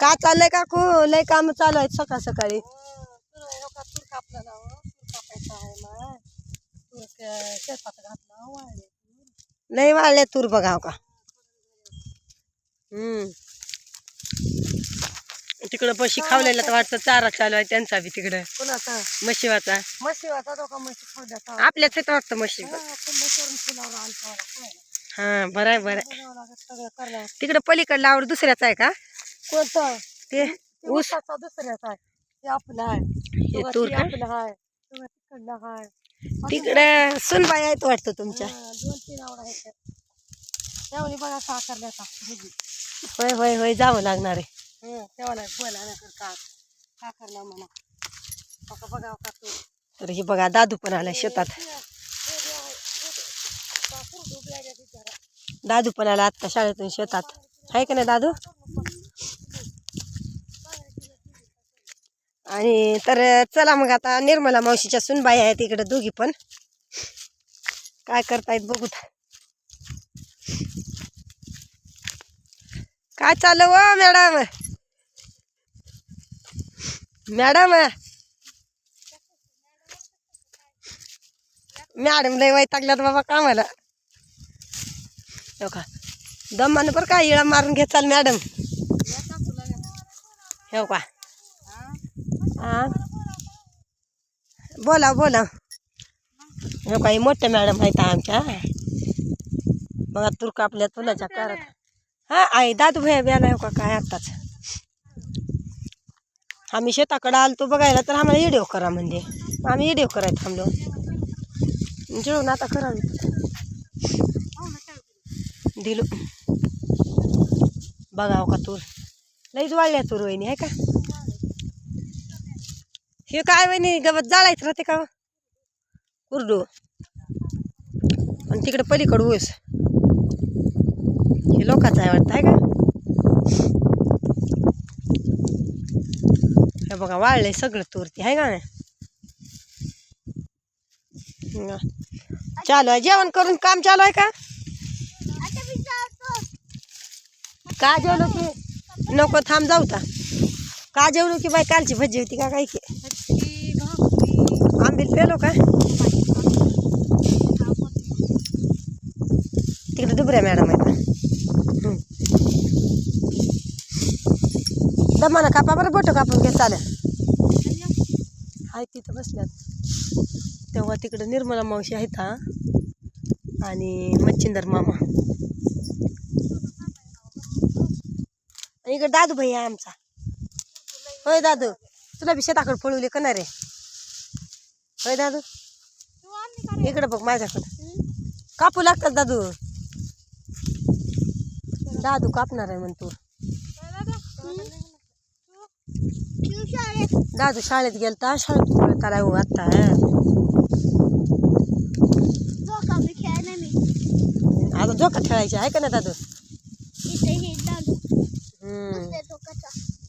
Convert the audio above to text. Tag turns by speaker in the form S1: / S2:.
S1: का चाललंय काकू? लय काम चालू आहेत सकाळ सकाळी.
S2: हो. घातलं वाळले
S1: लय वाळले तूर बघाव का? हम्म. तिकडं म्हशी खावलेला तर वाटतं चारा चालू आहे त्यांचा बी तिकडं.
S2: कुणाचा? म्हशी खाऊ
S1: आपल्याच वाटतं म्हशी. हा बरं आहे बरं आहे
S2: सगळं
S1: तिकडं पलीकडला आवड दुसऱ्याचा आहे का?
S2: कोणतं?
S1: ते
S2: ते
S1: ऊस.
S2: ऊसाचा दुसऱ्याचा आहे. ते आपलं आहे.
S1: तूर का?
S2: आपलं आहे. तेव्हा तिकडलं आहे.
S1: तिकडं सुनबाई आहेत वाटतं तुमच्या.
S2: हा, दोन तीन आवड आहेत बघा साखरल्या का.
S1: होय होय होय जावं लागणार आहे.
S2: बोला कर का साखरला म्हणा बघा बघा का तू
S1: तर हे बघा दादू पण आलाय शेतात. दादू पण आला आत्ता शाळेतून शेतात. आहे का नाही दादू? आणि तर चला मग आता निर्मला मावशीच्या सुनबाई आहेत इकडे दोघी पण. काय करतायत बघूत काय चाललं व मॅडम? मॅडम? मॅडम लय वैतागल्यात बाबा कामाला. हो का? दमानं बरं का इळा मारून घेचाल मॅडम. हो का? हा बोला बोला. हो का मोठ्या मॅडम आहेत आमच्या. बघा तुर आपल्या तुलाच्या करत. हा आई दादू भैया ब्याला हो का काय आत्ताच? आम्ही शेताकडे आलतो बघायला तर आम्हाला व्हिडिओ करा म्हणजे आम्ही व्हिडिओ करायला थांबलो. जेवण आता करावी दिलो. बघाव का तूर? लईच वाढल्या तूर वहिनी आहे का? हे काय वहिनी गवत जाळायचं राहते का कुरडू. आणि तिकडे पलीकडं ऊस. हे लोकांचं आहे वाटतं आहे का? हे बघा वाळलंय सगळं तूर ते आहे का नाही? चालू आहे जेवण करून काम चालू आहे का? का जेवलो की नको थांब जाऊ का का जेवलो की बाई? कालची भजी होती का काय की आंबील पेलो का? तिकडे दुबऱ्या मॅडम आहे हं. कापा बरं बोटं कापून घे चालेल. आहे तिथं बसल्यात. तेव्हा तिकडं निर्मला मावशी आहेत हा. आणि मच्छिंदर मामा. इकडे दादू भाई आहे आमचा. होय दादू तुला बी शेताकडे पळवले का नाही रे? होय दादू इकडे बघ माझ्याकडं. कापू लागतात दादू. दादू कापणार आहे म्हणतो दादू शाळेत गेलता शाळेत आलाय हो आत्ता आता. झोका खेळायची आहे का ना दादू?